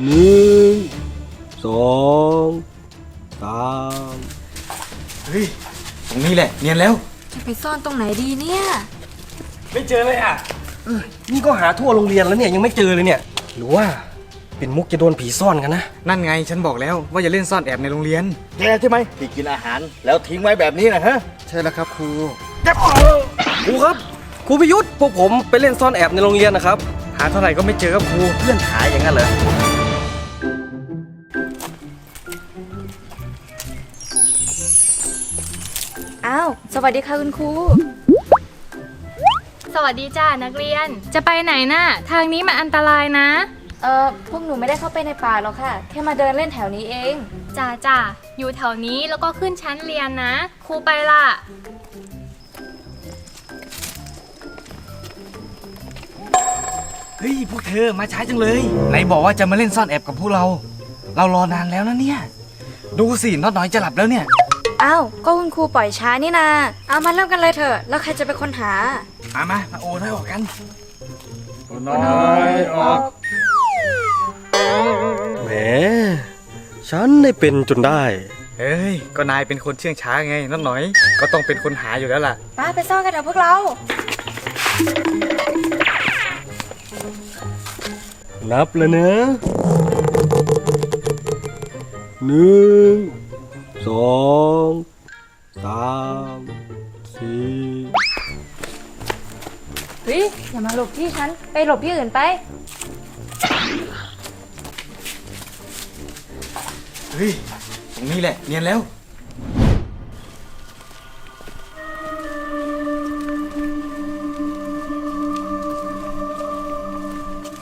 หนึ่งสองสามเฮ้ย ตรงนี้แหละ เนียนแล้ว จะไปซ่อนตรงไหนดีเนี่ย ไม่เจอเลยอะเออนี่ก็หาทั่วโรงเรียนแล้วเนี่ยยังไม่เจอเลยเนี่ย หรือว่าเป็นมุกจะโดนผีซ่อนกันนะ นั่นไงฉันบอกแล้วว่าอย่าเล่นซ่อนแอบในโรงเรียน แกใช่ไหมที่กินอาหารแล้วทิ้งไว้แบบนี้นะฮะ ใช่แล้วครับครูครูครับ ครูพิยุทธ์พวกผมไปเล่นซ่อนแอบในโรงเรียนนะครับ หาเท่าไหร่ก็ไม่เจอครับครู เพื่อนหายอย่างนั้นเหรอ อ้าว สวัสดีค่ะคุณครู สวัสดีจ้านักเรียน จะไปไหนน่ะ ทางนี้มันอันตรายนะ เออพวกหนูไม่ได้เข้าไปในป่าหรอกค่ะ แค่มาเดินเล่นแถวนี้เอง จ้าจ้าอยู่แถวนี้แล้วก็ขึ้นชั้นเรียนนะ ครูไปล่ะเฮ้ย พวกเธอมาช้าจังเลยไหนบอกว่าจะมาเล่นซ่อนแอบกับพวกเรา เรารอนานแล้วนะเนี่ย ดูสิน็อตน้อยจะหลับแล้วเนี่ย อ้าว ก็คุณครูปล่อยช้านี่นาเอามาเริ่มกันเลยเถอะ แล้วใครจะเป็นคนหา มามามาโอ้น้อยออกกัน น้อยออก แหม ฉันได้เป็นจนได้ เฮ้ย ก็นายเป็นคนเชื่องช้าไงน็อตน้อย ก็ต้องเป็นคนหาอยู่แล้วล่ะป้าไปซ่อนกันเถอะพวกเรา นับแล้วนะหนึ่ง สองสามสี่เฮ้ยอย่ามาหลบที่ฉัน ไปหลบที่อื่นไป เฮ้ย ตรงนี้แหละ เนียนแล้ว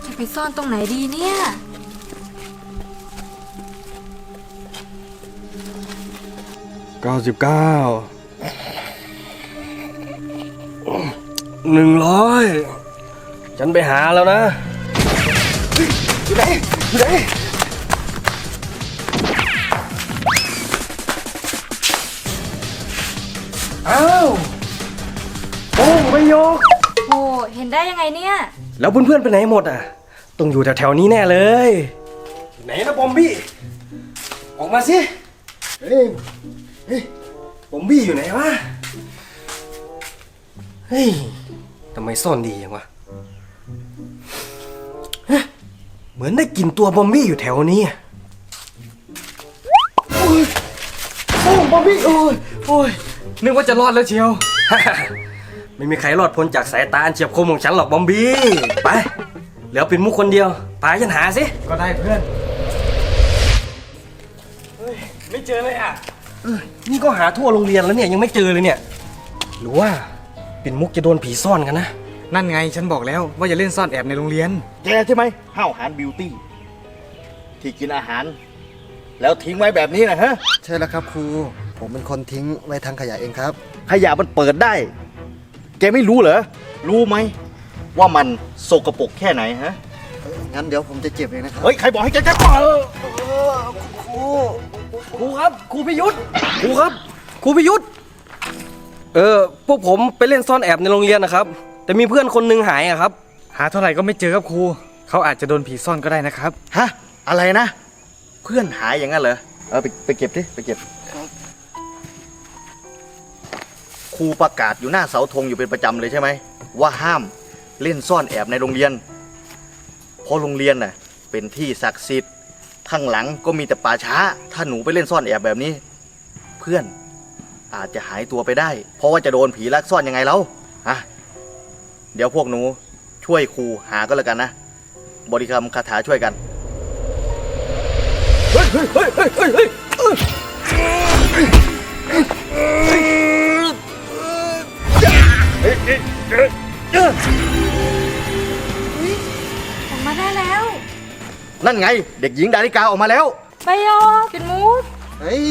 จะไปซ่อนตรงไหนดีเนี่ย เก้าสิบเก้าหนึ่งร้อยฉันไปหาแล้วนะ อยู่ไหน อยู่ไหนอ้าวโอ้ไม่ยก โหเห็นได้ยังไงเนี่ย แล้วเพื่อนๆไปไหนหมดอะ ต้องอยู่แถวๆนี้แน่เลย ไหนนะบอมบี้ ออกมาสิ เฮ้ย เฮ้ยบอมบี้อยู่ไหนวะ เฮ้ยทำไมซ่อนดีอย่างวะเฮ้ยเหมือนได้กลิ่นตัวบอมบี้อยู่แถวนี้อะโอ้ยโอ้บอมบี้โอ้ยโอ้ยนึกว่าจะรอดแล้วเชียว ไม่มีใครรอดพ้นจากสายตาอันเฉียบคมของฉันหรอกบอมบี้ ไป เหลือเป็นมุกคนเดียวพาฉันหาสิ ก็ได้เพื่อนไม่เจอเลยอะ นี่ก็หาทั่วโรงเรียนแล้วเนี่ยยังไม่เจอเลยเนี่ย หรือว่าเป็นมุกจะโดนผีซ่อนกันนะ นั่นไงฉันบอกแล้วว่าอย่าเล่นซ่อนแอบในโรงเรียน แกใช่ไหมห้าวหารบิวตี้ ที่กินอาหาร แล้วทิ้งไว้แบบนี้นะฮะ ใช่แล้วครับครู ผมเป็นคนทิ้งไว้ทางขยะเองครับ ขยะมันเปิดได้ แกไม่รู้เหรอ รู้ไหม ว่ามันสกปรกแค่ไหนฮะ งั้นเดี๋ยวผมจะเก็บเองนะครับ เฮ้ย ใครบอกให้แกแกเปิด ครู ครูครับครูพิยุทธครูครับครูพิยุทธเออพวกผมไปเล่นซ่อนแอบในโรงเรียนนะครับ แต่มีเพื่อนคนหนึงหายอะครับ หาเท่าไหร่ก็ไม่เจอครับครูเขาอาจจะโดนผีซ่อนก็ได้นะครับ ฮะ อะไรนะ เพื่อนหายอย่างนั้นเหรอ เออไปไปเก็บดิ ไปเก็บ ครูประกาศอยู่หน้าเสาธงอยู่เป็นประจำเลยใช่ไหม ว่าห้ามเล่นซ่อนแอบในโรงเรียน เพราะโรงเรียนน่ะเป็นที่ศักดิ์สิทธิ์ ข้างหลังก็มีแต่ป่าช้า ถ้าหนูไปเล่นซ่อนแอบแบบนี้ เพื่อนอาจจะหายตัวไปได้ เพราะว่าจะโดนผีลักซ่อนยังไงแล้วอะเดี๋ยวพวกหนูช่วยครูหาก็แล้วกันนะ บริกรรมคาถาช่วยกันออกมาได้แล้ว นั่นไง เด็กหญิงดาริกาออกมาแล้ว ไปยอเป็นมุกเฮ้ย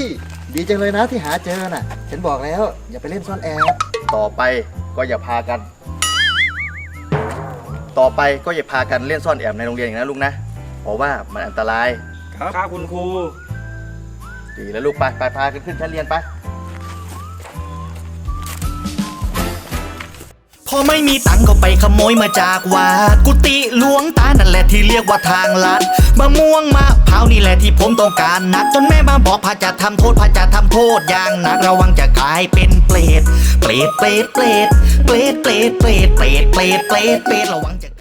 ดีจังเลยนะที่หาเจอน่ะ ฉันบอกแล้ว อย่าไปเล่นซ่อนแอบต่อไปก็อย่าพากัน ต่อไปก็อย่าพากันเล่นซ่อนแอบในโรงเรียนอย่างนั้นลูกนะ เพราะว่ามันอันตราย ครับคุณครู ดีแล้วลูกไปไปพากันขึ้นชั้นเรียนไป พอไม่มีตังก็ไปขโมยมาจากวัดกุฏิหลวงตานั่นแหละที่เรียกว่าทางลัดมะม่วงมะพร้าวนี่แหละที่ผมต้องการนัก จนแม่มาบอกพระจะทำโทษพระจะทำโทษอย่างหนักระวังจะกลายเป็นเปรตเปรตเปรตเปรตเปรตเปรตเปรตเปรตเปรตเปรตเปรตระวังจะ